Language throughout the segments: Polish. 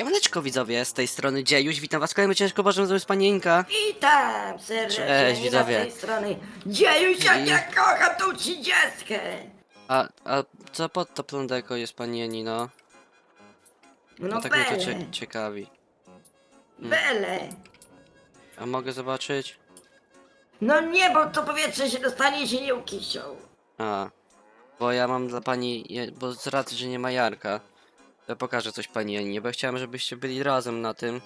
Siemaneczko widzowie, z tej strony Dziejuś, witam was w kolejnym ciężko Bożym z Panieńka. Witam serdecznie Cześć, widzowie. z tej strony Dziejuś, I- ja kocham tą trzydziestkę. A, a co pod to plądeko jest pani Janino? No, No tak mnie to bele, cie ciekawi. bele. A mogę zobaczyć? No nie, bo to powietrze się dostanie i się nie ukiszą. A, bo ja mam dla pani, je- bo z racji, że nie ma Jarka, ja pokażę coś pani Janinie, bo ja chciałem, żebyście byli razem na tym.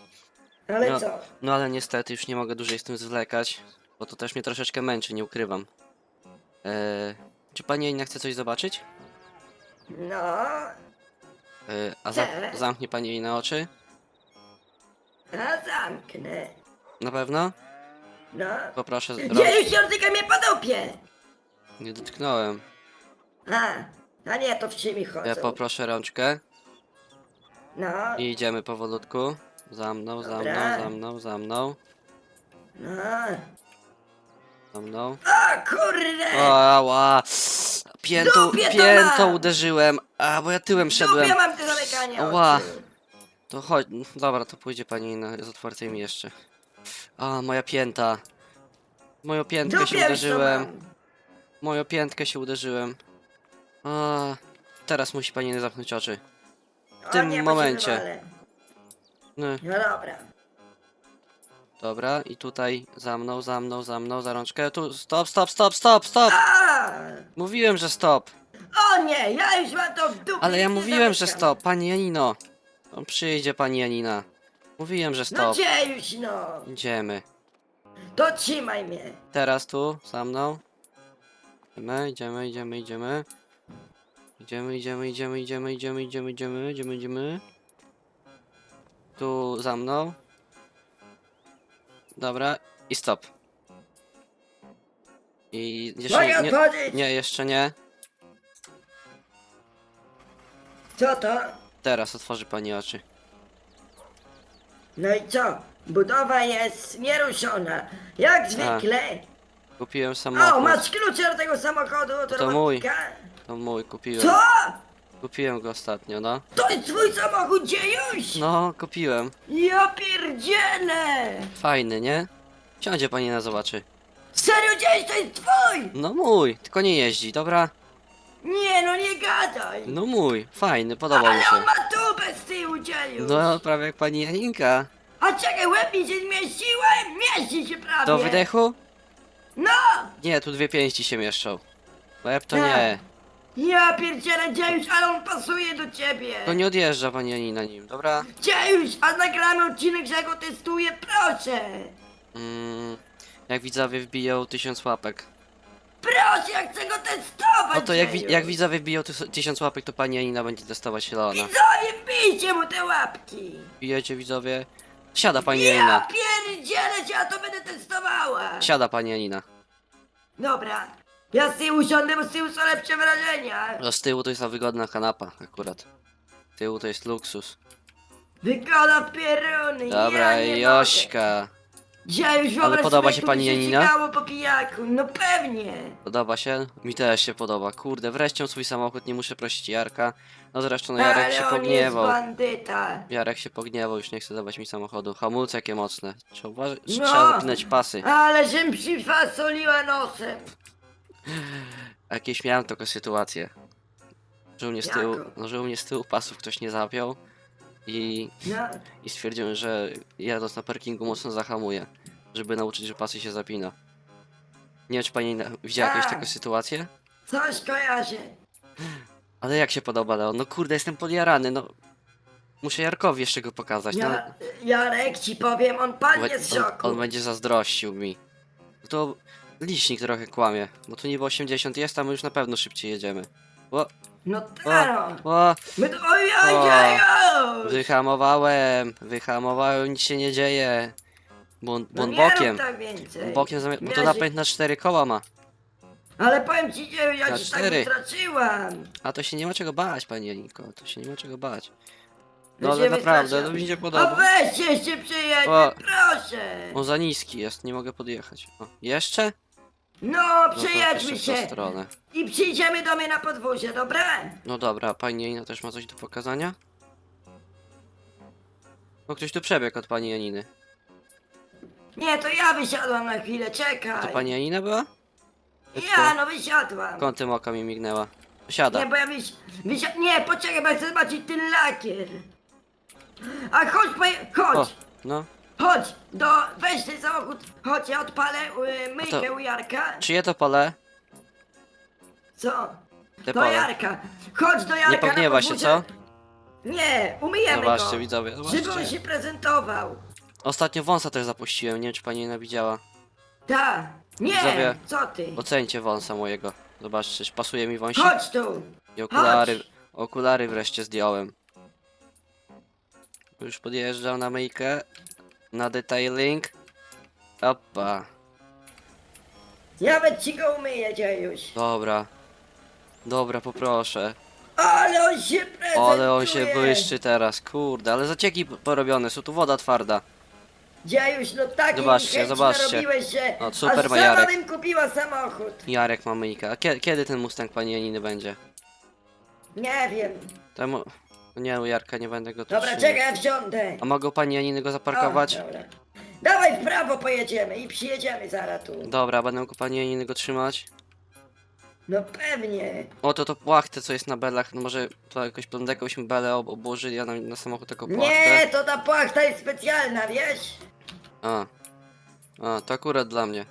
Ale No. co? No ale niestety już nie mogę dłużej z tym zwlekać, bo to też mnie troszeczkę męczy, nie ukrywam. Eee, czy pani Janina chce coś zobaczyć? No, Eee, a za Chcę. zamknie pani jej na oczy? a zamknę. Na pewno? No. Poproszę. Dziejuś, nie dotyka mnie po dupie. Nie dotknąłem. A, a nie, to w mi chodzą. Ja poproszę rączkę No, i idziemy powolutku. Za mną, za mną, Dobra. za mną, za mną, no. za mną. O kurde! Ała! Piętą, Dupie to piętą mam! uderzyłem. A, bo ja tyłem szedłem. mam te zamykanie oczu. To chodź. Dobra, to pójdzie pani na, z otwartymi jeszcze. A, moja pięta. Moją piętkę się uderzyłem. Moją piętkę się uderzyłem. A, teraz musi pani zamknąć oczy. O tym nie, bo się momencie. wywalę. No, No dobra. dobra, i tutaj za mną, za mną, za mną, za rączkę. Tu, stop, stop, stop, stop, stop! A! Mówiłem, że stop! O nie, ja już mam to w dupie. Ale ja nie mówiłem, że zamykam. stop, pani Janino. On przyjdzie, pani Janina. Mówiłem, że No stop. gdzie już no? Idziemy. To trzymaj mnie. Teraz tu, za mną. Idziemy, idziemy, idziemy, idziemy. Idziemy, idziemy, idziemy, idziemy, idziemy, idziemy, idziemy, idziemy, idziemy. Tu za mną. Dobra, i stop. I jeszcze nie, nie, jeszcze nie. Co to? Teraz otworzy pani oczy. No i co? Budowa jest nieruszona. Jak zwykle. Kupiłem samochód. O, masz klucze do tego samochodu, od To mój. robotnika? To mój, kupiłem. Co? Kupiłem go ostatnio, no. To jest twój samochód, gdzie już? No, kupiłem. Ja pierdzielę! Fajny, nie? Siądzie pani na zobaczy. Serio, gdzieś to jest twój? No mój, tylko nie jeździ, dobra? Nie, no nie gadaj. No mój, fajny, podobał mi Ale się. on ma tubę z tyłu, dzieju. No, prawie jak pani Janinka. A czekaj, łeb mi się zmieściłem? Mieści się prawie. Do wydechu? No! Nie, tu dwie pięści się mieszczą. Łeb to Tak. nie. Ja pierdzielę, Dziejuś, ale on pasuje do ciebie. To nie odjeżdża pani Janina nim, dobra? Dziejuś, a nagramy odcinek, że ja go testuję, proszę. Mm, jak widzowie wbiją tysiąc łapek. Proszę, ja chcę go testować, No to jak, wi- Dziejuś. jak widzowie wbiją tys- tysiąc łapek, to pani Janina będzie testować Leona. Widzowie, wbijcie mu te łapki. Bijecie widzowie? Siada pani Ja Janina. pierdzielę cię, ja to będę testowała. Siada pani Janina. Dobra, ja z tyłu siądę, bo z tyłu są lepsze wrażenia. No z tyłu to jest ta wygodna kanapa akurat. Z tyłu to jest luksus. Wygląda w pieruny, Dobra, ja nie mogę. Jośka. Dziejuś, wyobraź podoba sobie, się tu pani Janina? po pijaku, no pewnie. Podoba się? Mi też się podoba. Kurde, wreszcie swój samochód, nie muszę prosić Jarka. No zresztą no Jarek Ale się on pogniewał. jest bandyta. Jarek się pogniewał, już nie chce dawać mi samochodu. Hamulce jakie mocne. Trzeba, uważać, No. trzeba zapinać pasy. Ale żem przyfasoliła nosem. Jakieś miałem taką sytuację. Że u mnie z tyłu, no, że u mnie z tyłu pasów ktoś nie zapiął. I, i stwierdziłem, że jadąc na parkingu mocno zahamuję. Żeby nauczyć, że pasy się zapina. Nie wiem, czy pani na- widziała jakąś taką sytuację? coś kojarzę. Ale jak się podoba, Leon? No kurde, jestem podjarany, no. Muszę Jarkowi jeszcze go pokazać. No, Ja, Jarek ci powiem, on padnie z on, szoku. on będzie zazdrościł mi. No To licznik trochę kłamie, bo tu niby 80 jest, a my już na pewno szybciej jedziemy. O, No taro. o, My to... Oj, oj, O. oj, oj. wyhamowałem, wyhamowałem, nic się nie dzieje. Bo on, bo No on nie bokiem, rób tak więcej. bokiem zamiast, bo to Miałeś- napęd na cztery koła ma. Ale powiem ci, że ja ci cztery. tak wystraczyłam. A to się nie ma czego bać, panie Janinko, to się nie ma czego bać. No ale naprawdę, to mi się podoba. weźcie się przyjedźmy, O. proszę. On za niski jest, nie mogę podjechać. O, jeszcze? No, No w tą się. stronę. I przyjdziemy do mnie na podwórze, dobra? No dobra, pani Janina też ma coś do pokazania? Bo ktoś tu przebiegł od pani Janiny. Nie, to ja wysiadłam na chwilę, czekaj. To pani Janina była? Ja, no wysiadłam. Kątem oka mi mignęła. Siada. Nie, bo ja wyś... Nie, poczekaj, bo ja chcę zobaczyć ten lakier. A chodź, poje... O, chodź, no. Chodź, do... weź ten samochód, chodź, ja odpalę y, myjkę to- u Jarka. Czyje to pole? Co? Te Do pole. Jarka, chodź do Jarka Nie na pogniewa się, podwórze. co? Nie, umyjemy Zobaczcie, go. widzowie, Żeby on zobaczcie. się prezentował. Ostatnio wąsa też zapuściłem, nie wiem czy pani Janina widziała. Tak. Nie, Widzowie, co ty? Ocencie wąsa mojego. Zobaczcie, czy pasuje mi wąsik? Chodź tu. I okulary, chodź. okulary wreszcie zdjąłem. Już podjeżdżam na myjkę. Na detailing. Opa. Nawet ci go umyję, dziejuś. Dobra. Dobra, poproszę. Ale on się prezentuje. Ale on się błyszczy teraz, kurde, ale zacieki porobione, są tu woda twarda. Dziejuś, no taki Zobaczcie, zobaczcie. narobiłeś, że O, super aż ma sama Jarek. bym kupiła samochód. Jarek ma myjkę. A kie- kiedy ten Mustang pani Janiny będzie? Nie wiem. Temu... Nie, u Jarka nie będę go tu Dobra, trzymał. czekaj, ja wsiądę. A mogę u pani Janiny go zaparkować? O, dobra. Dawaj w prawo pojedziemy i przyjedziemy zaraz tu. Dobra, będę mógł u pani Janiny go trzymać. No pewnie. Oto to płachtę, co jest na belach. No może to jakoś blondeką byśmy belę ob obłożyli, a na, na samochód taką Nie, płachtę. to ta płachta jest specjalna, wiesz? A. A, to akurat dla mnie.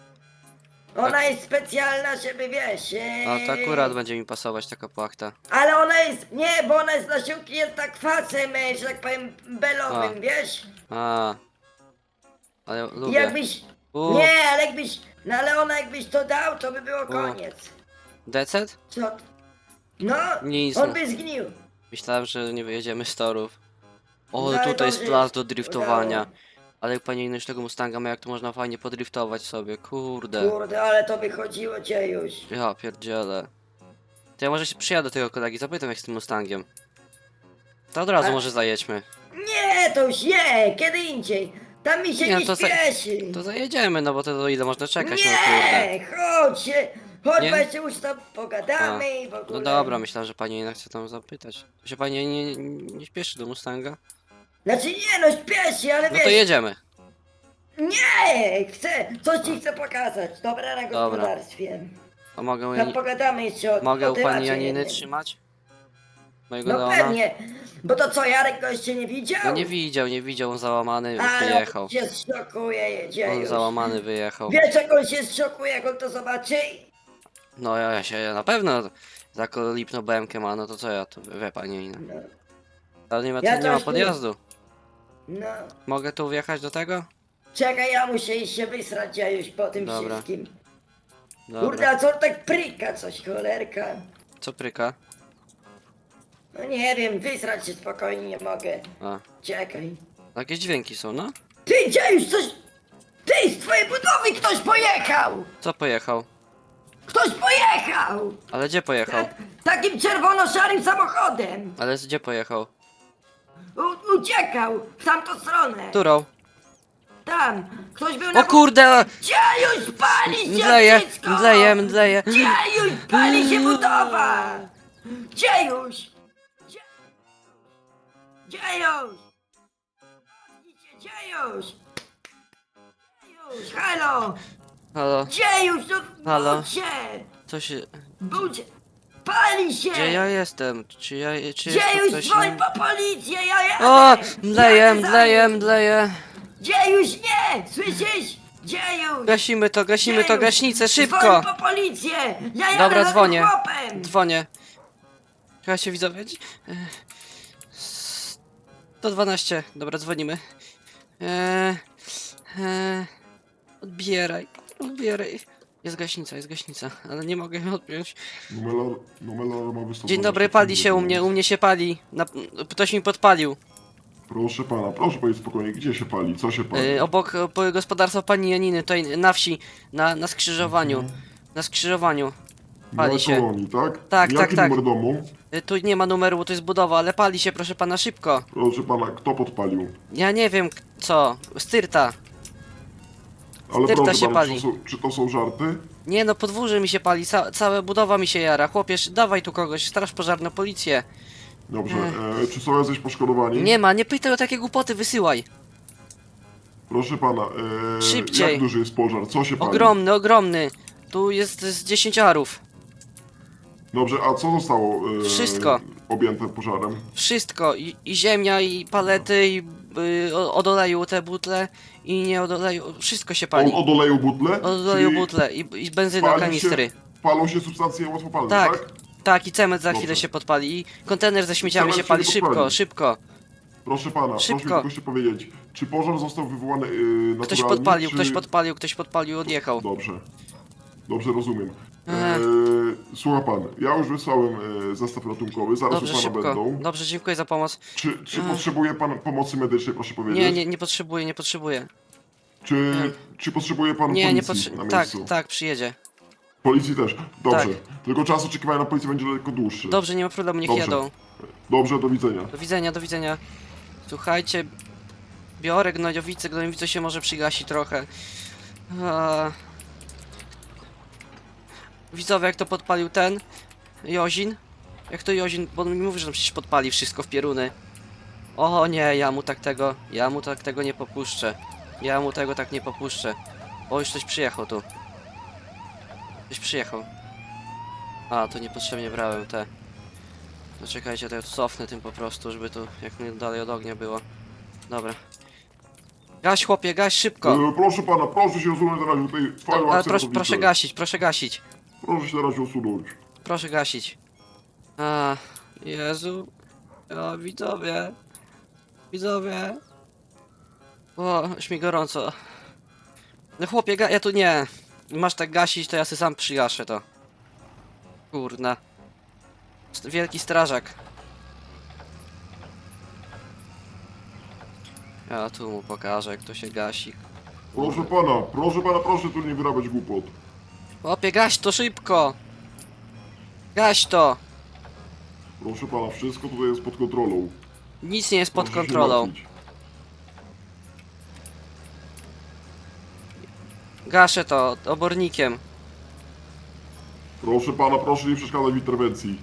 Ona jest specjalna, żeby wiesz. A to akurat będzie mi pasować taka płachta. Ale ona jest. Nie, bo ona jest nasiąknięta kwasem, e, że tak powiem, belowym, A. wiesz? A. Ale I lubię. jakbyś. U, Nie, ale jakbyś. No ale ona jakbyś to dał, to by było koniec. Decet? Co? No, Nic. on no. by zgnił. Myślałem, że nie wyjedziemy z torów. O, No, ale tutaj jest dobrze, plac do driftowania. udało. Ale jak pani Inny tego Mustanga ma, jak to można fajnie podriftować sobie, kurde. Kurde, ale to by chodziło cię już. Ja pierdzielę. To ja może się przyjadę do tego kolegi, zapytam jak z tym Mustangiem. To od razu A- może zajedźmy. Nie, to już nie, kiedy indziej. Tam mi się Nie, nie, to za- śpieszy. To zajedziemy, no bo to do ile można czekać, no kurde. nie, chodź się. Chodź, Nie? weź się już tam pogadamy i w ogóle. No dobra, myślałem, że pani jednak chce tam zapytać. Się pani nie, nie, nie śpieszy do Mustanga? Znaczy nie, no śpieszy, ale No wiesz. to jedziemy. Nie, chcę, coś ci chcę pokazać. Dobra, na Dobra. gospodarstwie. A mogę, Tam Jani... pogadamy jeszcze o mogę o u pani Janiny trzymać? Mojego No Leona? pewnie, bo to co, Jarek go jeszcze nie widział? No nie widział, nie widział, on załamany Ale wyjechał. on się zszokuje, jedzie On już. załamany wyjechał. Wiesz jak on się zszokuje, jak on to zobaczy? No ja, się ja na pewno za lipno BMK ma, no to co ja tu wie pani Janina. No, Ale nie ma, Ja nie ma nie. podjazdu. No. Mogę tu wjechać do tego? Czekaj, ja muszę iść się wysrać ja już po tym Dobra. wszystkim. Kurde, Dobra. a co tak pryka coś, cholerka? Co pryka? No nie wiem, wysrać się spokojnie nie mogę. A, Czekaj. jakieś dźwięki są, no? Ty, gdzie już coś... Ty, z twojej budowy ktoś pojechał! Co pojechał? Ktoś pojechał! Ale gdzie pojechał? Tak, takim czerwono-szarym samochodem! Ale gdzie pojechał? Uciekał w tamtą stronę. Którą? Tam. Ktoś był na... O kurde! Gdzie już pali się Mdleje, wszystko? mdleje, mdleje. Gdzie już pali się budowa? Gdzie już? Gdzie, gdzie już? Gdzie już? Gdzie już? Halo! Halo, Gdzie już? No, Halo? się! co się... Budź! Pali się! Gdzie ja jestem? Czy ja... Czy już ktoś dzwoń inny? po policję, ja jadę! O! Mdleję, Jadę za mdleję, nim. mdleję. Gdzie już nie! Słyszysz? Gdzie już? Gasimy to, gasimy to, już? gaśnicę, szybko! Dzwoń po policję! Ja jadę Dobra, za dzwonię. tym chłopem! Dzwonię. Słuchajcie widzowie. dzi- e, 112. Dobra, dzwonimy. Eee, eee, odbieraj, odbieraj. Jest gaśnica, jest gaśnica, ale nie mogę jej odpiąć. Numer, numer alarmowy 112. Dzień dobry, pali się u mnie, u mnie się pali. Na, ktoś mi podpalił. Proszę pana, proszę powiedzieć spokojnie, gdzie się pali, co się pali? E, obok e, gospodarstwa pani Janiny, tutaj na wsi, na, na skrzyżowaniu. Na skrzyżowaniu. pali Na się. kolonii, tak? Tak, Jaki tak, tak. numer domu? E, tu nie ma numeru, bo to jest budowa, ale pali się, proszę pana, szybko. Proszę pana, kto podpalił? Ja nie wiem, k- co. Styrta. Ale Tyrta proszę się pana, pali. Czy, to są, czy to są żarty? Nie no, podwórze mi się pali, ca cała budowa mi się jara. Chłopiesz, dawaj tu kogoś, straż pożarna, policję. Dobrze, e, czy są jacyś poszkodowani? Nie ma, nie pytaj o takie głupoty, wysyłaj. Proszę pana, e, Szybciej. jak duży jest pożar? Co się pali? Ogromny, ogromny. Tu jest z 10 arów. Dobrze, a co zostało e, Wszystko. objęte pożarem? Wszystko. I, i ziemia, i palety, i y, o- od oleju te butle, i nie od oleju. Wszystko się pali. Od, od oleju butle? Od oleju Czyli butle i, i benzyna, pali kanistry. Się, palą się substancje łatwopalne, Tak. tak? Tak, i cement za Dobrze. chwilę się podpali. I kontener ze śmieciami Cement się się pali. nie Szybko, podpali. szybko. Proszę pana, proszę mi Szybko. tylko jeszcze powiedzieć, czy pożar został wywołany yy, naturalnie, Ktoś podpalił, czy... ktoś podpalił, ktoś podpalił i odjechał. Dobrze. Dobrze, rozumiem. E, słucha pan, ja już wysłałem e, zestaw ratunkowy, zaraz Dobrze, u pana szybko. będą. Dobrze, dziękuję za pomoc. Czy, czy potrzebuje pan pomocy medycznej, proszę powiedzieć? Nie, nie, nie potrzebuję, nie potrzebuję. Czy, czy potrzebuje pan Nie, nie policji na potrzebuję. Tak, miejscu? tak, przyjedzie. Policji też. Dobrze. Tak. Tylko czas oczekiwania na policję będzie lekko dłuższy. Dobrze, nie ma problemu, niech Dobrze. jadą. Dobrze, do widzenia. Do widzenia, do widzenia. Słuchajcie, biorę gnojowice, gnojowice się może przygasi trochę. Eee... Widzowie, jak to podpalił ten Jozin? Jak to Jozin, bo on mi mówi, że on przecież podpali wszystko w pieruny. O nie, ja mu tak tego, ja mu tak tego nie popuszczę. Ja mu tego tak nie popuszczę. O, już ktoś przyjechał tu. Ktoś przyjechał. A, to niepotrzebnie brałem te. No czekajcie, to ja tu cofnę tym po prostu, żeby tu jak nie dalej od ognia było. Dobra. Gaś chłopie, gaś szybko! E, proszę pana, proszę się usunąć na razie tutaj ale proszę, proszę gasić, proszę gasić. Proszę się na razie usunąć. Proszę gasić. A, Jezu. O, widzowie. Widzowie. O, już mi gorąco. No chłopie, ga ja tu nie. Masz tak gasić, to ja sobie sam przygaszę to. Kurna. Wielki strażak. Ja tu mu pokażę, jak to się gasi. Proszę pana, proszę pana, proszę tu nie wyrabiać głupot. Chłopie, gaś to szybko! Gaś to! Proszę pana, wszystko tutaj jest pod kontrolą. Nic nie jest pod Proszę się kontrolą. martwić. Gaszę to obornikiem. Proszę pana, proszę nie przeszkadzać w interwencji.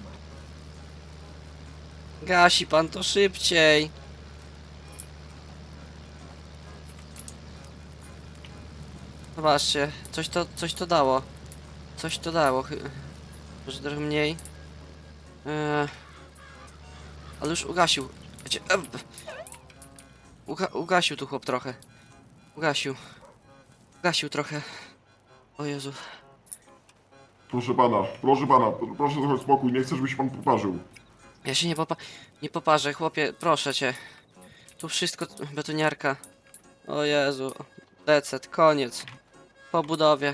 Gasi pan to szybciej. Zobaczcie, coś to, coś to dało. Coś to dało. Może trochę mniej. Eee, ale już ugasił. Em, Uga ugasił tu chłop trochę. Ugasił. Ugasił trochę. O Jezu. Proszę pana, proszę pana, proszę trochę spokój, nie chcę, żebyś pan poparzył. Ja się nie, popa nie poparzę, chłopie, proszę cię. Tu wszystko, betoniarka. O Jezu, decet, koniec. Po budowie.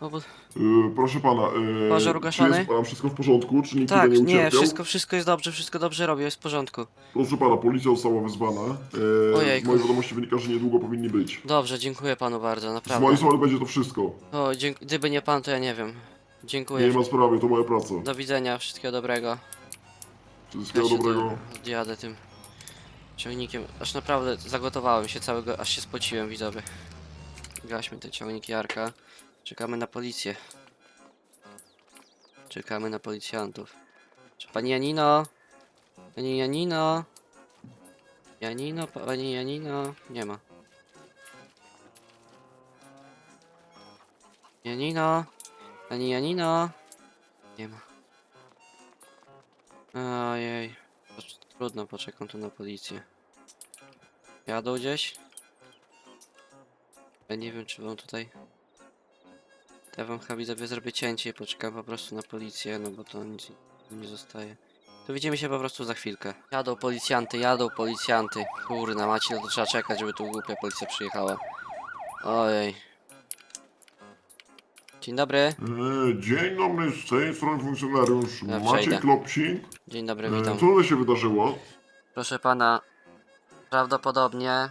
Po bu Yy, proszę pana, yy, Pożar czy jest pana wszystko w porządku? Czy nikt tak, tutaj nie nie, ucierpiał? wszystko, wszystko jest dobrze, wszystko dobrze robię, jest w porządku. Proszę pana, policja została wezwana. Yy, z Ojejku. mojej wiadomości wynika, że niedługo powinni być. Dobrze, dziękuję panu bardzo, Z mojej naprawdę. strony będzie to wszystko. O, dzięk gdyby nie pan, to ja nie wiem. Dziękuję. Nie ma sprawy, to moja praca. Do widzenia, wszystkiego dobrego. Ja Wszystkiego się dobrego. tu odjadę tym ciągnikiem. Aż naprawdę zagotowałem się całego, aż się spociłem, widzowie. Gaśmy ten ciągnik Jarka. Czekamy na policję. Czekamy na policjantów. Pani Janino? Pani Janino? Janino, pani Janino? Nie ma. Janino? Pani Janino? Nie ma. Ojej. Trudno, poczekam tu na policję. Jadą gdzieś? Ja nie wiem, czy wam tutaj... Ja wam chyba widzowie zrobię cięcie i poczekam po prostu na policję, no bo to nic nie zostaje. To widzimy się po prostu za chwilkę. Jadą policjanty, jadą policjanty. Kurna, macie, no to trzeba czekać, żeby tu głupia policja przyjechała. Ojej. Dzień dobry. E, dzień dobry, z tej strony funkcjonariusz Ja Maciej przejdę. Klopci. Dzień dobry, E, witam. co tutaj się wydarzyło? Proszę pana, prawdopodobnie...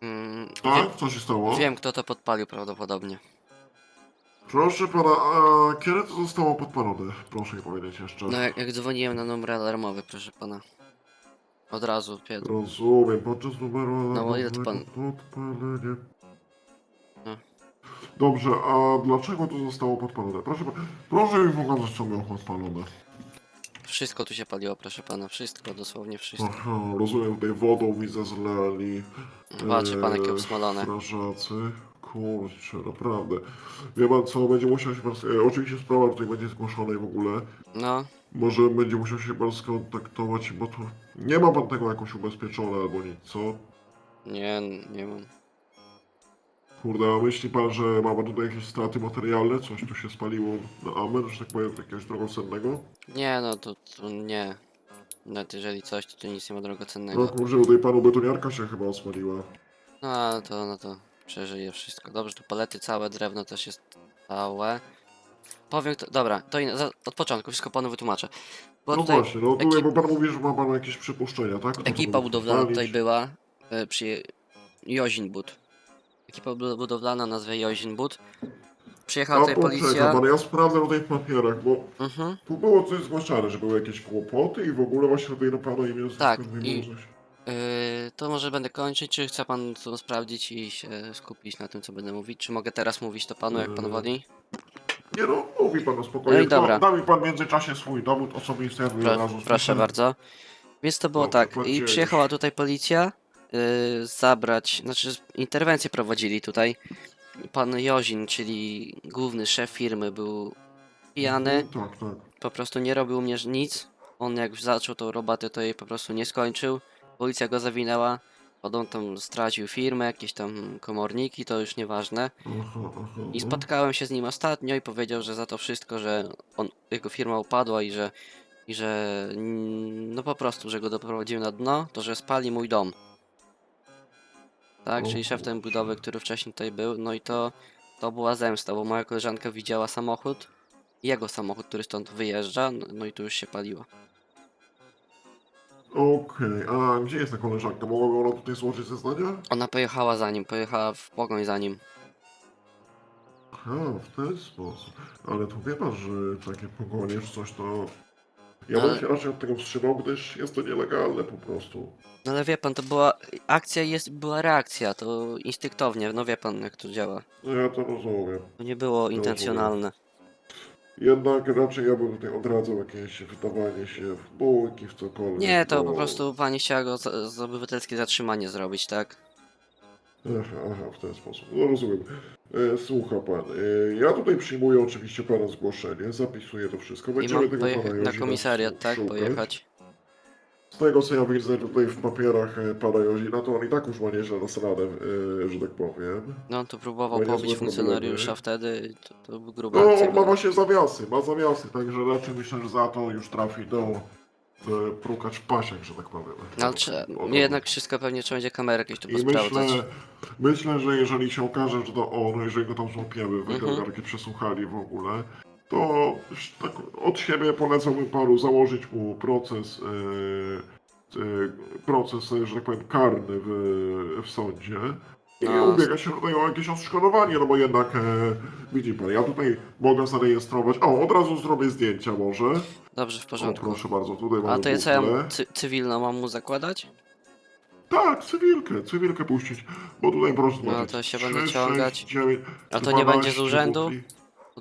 Mm, Tak? Co się stało? Wiem, wiem, kto to podpalił prawdopodobnie. Proszę pana, a kiedy to zostało podpalone? Proszę mi powiedzieć jeszcze. No jak, jak dzwoniłem na numer alarmowy, proszę pana. Od razu, pied... Rozumiem, podczas numeru No, bo ile to pan- podpalenie. No. Dobrze, a dlaczego to zostało podpalone? Proszę, pa- proszę mi pokazać, co miało podpalone. wszystko tu się paliło, proszę pana, wszystko, dosłownie wszystko. Aha, rozumiem, tutaj wodą widzę zlali. Zobaczy pan, jakie obsmalone. Strażacy. Kurczę, naprawdę. Wie pan co, będzie musiał się pan... E, oczywiście sprawa tutaj będzie zgłoszona i w ogóle. No, Może będzie musiał się pan skontaktować, bo tu... Nie ma pan tego jakoś ubezpieczone albo nic, co? nie, nie mam. Kurde, a myśli pan, że ma pan tutaj jakieś straty materialne? Coś tu się spaliło na amen, że tak powiem, jakiegoś drogocennego? Nie, no to, to nie. Nawet jeżeli coś, to tu nic nie ma drogocennego. No kurczę, tutaj panu betoniarka się chyba osmaliła. No ale to, no to przeżyje wszystko. Dobrze, tu palety całe, drewno też jest całe. Powiem, to, dobra, to in, za, od początku wszystko panu wytłumaczę. Bo No tutaj właśnie, no tutaj, bo pan mówi, że ma pan jakieś przypuszczenia, tak? To ekipa budowlana tutaj była e, przy Jozinbud. Ekipa bu- budowlana nazwie Jozinbud. Przyjechała tutaj policja. pan, ja sprawdzę tutaj w papierach, bo Mhm. tu było coś zgłaszane, że były jakieś kłopoty i w ogóle właśnie tutaj na pana imię Tak, i- to może będę kończyć, czy chce pan to sprawdzić i się skupić na tym, co będę mówić? Czy mogę teraz mówić to panu, jak pan Yy, woli? Nie no, mówi pan no spokojnie, No i dobra. Da mi pan w międzyczasie swój dowód osobisty, ja Pro, proszę bardzo. Więc to było Dobrze, tak. I przyjechała tutaj policja yy, zabrać, znaczy interwencję prowadzili tutaj. Pan Jozin, czyli główny szef firmy, był pijany, Tak, tak. po prostu nie robił mnie nic. On jak zaczął tą robotę, to jej po prostu nie skończył. Policja go zawinęła. On tam stracił firmę, jakieś tam komorniki, to już nieważne. I spotkałem się z nim ostatnio i powiedział, że za to wszystko, że on, jego firma upadła i że, i że mm, no po prostu, że go doprowadził na dno, to że spali mój dom. Tak, czyli szef kurczę. budowy, który wcześniej tutaj był, no i to, to była zemsta, bo moja koleżanka widziała samochód, jego samochód, który stąd wyjeżdża, no, no i tu już się paliło. Okej, a gdzie jest ta koleżanka? Mogłaby ona tutaj złożyć zeznania? Ona pojechała za nim, pojechała w pogoń za nim. A, w ten sposób. Ale to wie pan, że takie pogonie czy coś to... Ja bym Ale- się raczej od tego wstrzymał, gdyż jest to nielegalne po prostu. No ale wie pan, to była akcja jest, była reakcja, to instynktownie, no wie pan jak to działa. No ja to rozumiem. To nie było intencjonalne. Jednak raczej ja bym tutaj odradzał jakieś wydawanie się w bójki, w cokolwiek. Nie, to po prostu pani chciała go za obywatelskie zatrzymanie zrobić, tak? Aha, aha, w ten sposób. No rozumiem. E, słucha pan, e, ja tutaj przyjmuję oczywiście pana zgłoszenie, zapisuję to wszystko. I Będziemy mam tego pojecha- pana na komisariat, tak? szukać. Pojechać. Z tego co ja widzę tutaj w papierach e, pana Jozina, to on i tak już ma nieźle nasradę, e, że tak powiem. No on tu próbował No pobić funkcjonariusza problemy. wtedy, to, to był gruba No, akcja. ma była. właśnie zawiasy, ma zawiasy, także raczej myślę, że za to już trafi do e, prukać w pasiek, że tak powiem. No, ale czy, O, jednak wszystko pewnie trzeba będzie kamerę jakieś tu I myślę, posprawdzać. myślę, że jeżeli się okaże, że to on, jeżeli go tam złapiemy, Mhm. wygargarki przesłuchali w ogóle, to tak od siebie polecałbym panu założyć mu proces, e, e, proces, e, że tak powiem, karny w, w sądzie. I ubiega się tutaj o jakieś odszkodowanie, no bo jednak, e, widzi pan, ja tutaj mogę zarejestrować, o, od razu zrobię zdjęcia może. Dobrze, w O, porządku. proszę bardzo, tutaj A mamy to co ja cy, cywilną mam mu zakładać? Tak, cywilkę, cywilkę puścić, bo tutaj proszę No, to się będę trzy, ciągać. sześć, dziewięć, A to nie będzie z 12 urzędu?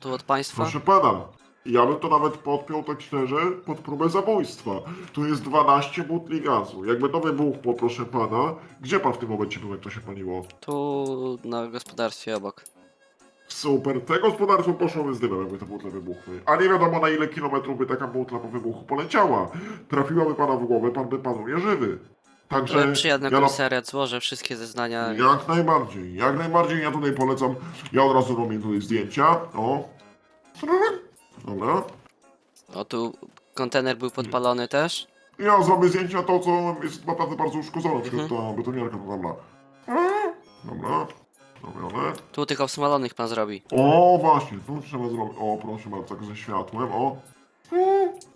No od państwa? Proszę pana, ja bym to nawet podpiął tak szczerze pod próbę zabójstwa. Tu jest 12 butli gazu. Jakby to wybuchło, proszę pana, gdzie pan w tym momencie był, jak to się paliło? Tu na gospodarstwie obok. Super, te gospodarstwo poszło z dymem, jakby te butle wybuchły. A nie wiadomo na ile kilometrów by taka butla po wybuchu poleciała. Trafiłaby pana w głowę, pan by panu nie żywy. Także przyjadę na ja komisariat, złożę wszystkie zeznania. Jak najbardziej, jak najbardziej ja tutaj polecam. Ja od razu robię tutaj zdjęcia. O. Dobra. O tu kontener był podpalony też. Ja zrobię zdjęcia to, co jest naprawdę bardzo uszkodzone, na przykład Mhm. ta betoniarka to dobra. Dobra. Robione. Tu tych obsmalonych pan zrobi. O, właśnie, tu trzeba zrobić. O, proszę bardzo, tak ze światłem, o.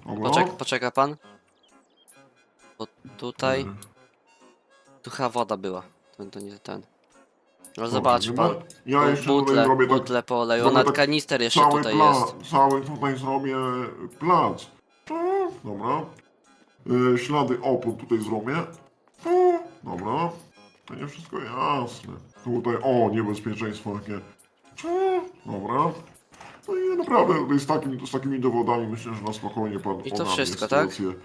Dobra. Poczeka, poczeka pan. Bo tutaj, tu chyba woda była. To, to nie ten. No zobaczy no pan. Ja Tu jeszcze tutaj Butle, zrobię tak butle po oleju. zrobię Nad tak kanister jeszcze cały tutaj plac, jest. cały tutaj zrobię plac. Dobra. Y, ślady opór tutaj zrobię. Dobra. To nie wszystko jasne. Tutaj, o, niebezpieczeństwo jakie. Dobra. No i naprawdę z, takim, z takimi dowodami myślę, że na spokojnie pan I to wszystko, tak? sytuację.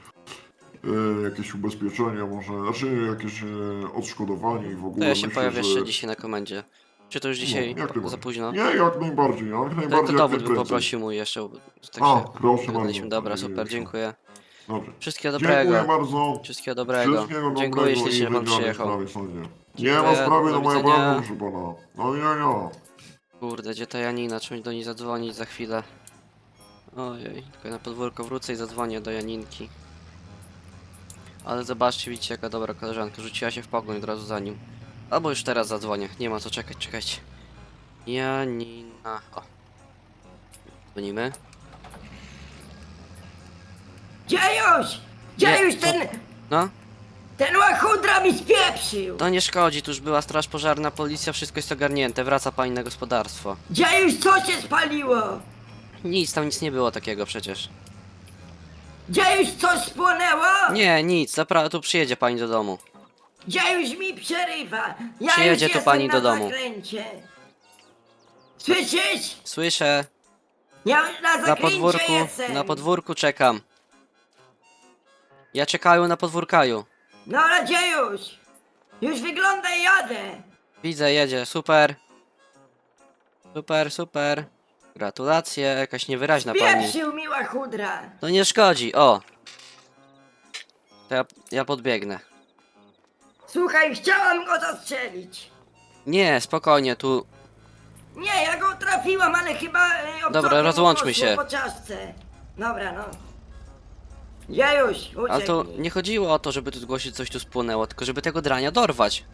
E, jakieś ubezpieczenia może, znaczy jakieś e, odszkodowanie i w ogóle To ja się myślę, pojawię że... jeszcze dzisiaj na komendzie. Czy to już dzisiaj No, jak za późno? Nie, jak najbardziej, jak To, najbardziej. to jak dowód najprędzej. poprosił mój jeszcze. bo Tak A, się proszę dogadaliśmy. bardzo, Dobra, super, dziękuję. Dobrze. Wszystkiego Dziękuję dobrego. bardzo. Wszystkiego dobrego. Wszystkiego Dziękuję dobrego ślicznie, i że pan przyjechał. sprawy w sądzie. Nie Dziękuję, ma sprawy, do to moja widzenia. proszę pana. No nie, nie. Kurde, gdzie ta Janina? Mi do niej zadzwonić za chwilę. Ojej, tylko na podwórko wrócę i zadzwonię do Janinki. Ale zobaczcie, widzicie jaka dobra koleżanka. Rzuciła się w pogoń od razu za nim. Albo już teraz zadzwonię. Nie ma co czekać, czekajcie. Janina. O. Dzwonimy. Dziejuś! Dziejuś, co? ten, No, ten łachudra mi spieprzył! to nie szkodzi, tu już była straż pożarna, policja, wszystko jest ogarnięte. Wraca pani na gospodarstwo. Dziejuś, co się spaliło? Nic, tam nic nie było takiego przecież. Dziejuś, coś spłonęło? Nie, nic, naprawdę tu przyjedzie pani do domu. Dziejuś mi przerywa! Ja Przyjedzie już tu jestem pani na do domu. Zakręcie. Słyszysz? Słyszę, Ja już na na zakręcie podwórku, jestem! na podwórku czekam. Ja czekаю na podwórkaju. No ale Dziejuś! Już wygląda i jadę! Widzę, jedzie, super. Super, super. Gratulacje, jakaś niewyraźna pani. Spieprzył mi łachudra! To nie szkodzi, o. To ja, ja podbiegnę. Słuchaj, chciałam go zastrzelić! Nie, spokojnie, tu Nie, ja go trafiłam, ale chyba... E, obcokraj Dobra, mu rozłączmy poszło się. po czaszce. Dobra, no. Dziejuś, Ale to nie chodziło o to, żeby tu zgłosić coś tu spłonęło, tylko żeby tego drania dorwać.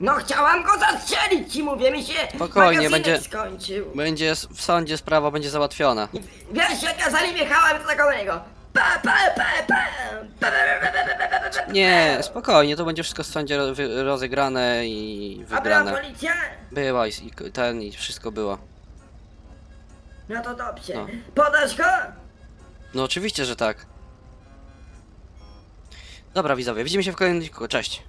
No chciałam go zastrzelić ci mówię, mi się Spokojnie, magazynek będzie- skończył. Będzie s- w sądzie sprawa będzie załatwiona. Wiesz, jak ja za nim jechałem, to taką niego. Pa, pa, pa, pa, pa, pa, pa, pa, pa, pa, pa, pa. Nie, spokojnie, to będzie wszystko w sądzie ro- wy- rozegrane i A była wygrane. policja? Była i, i k- ten i wszystko było. No to dobrze. No. Podasz go? No oczywiście, że tak. Dobra widzowie, widzimy się w kolejnym odcinku, cześć.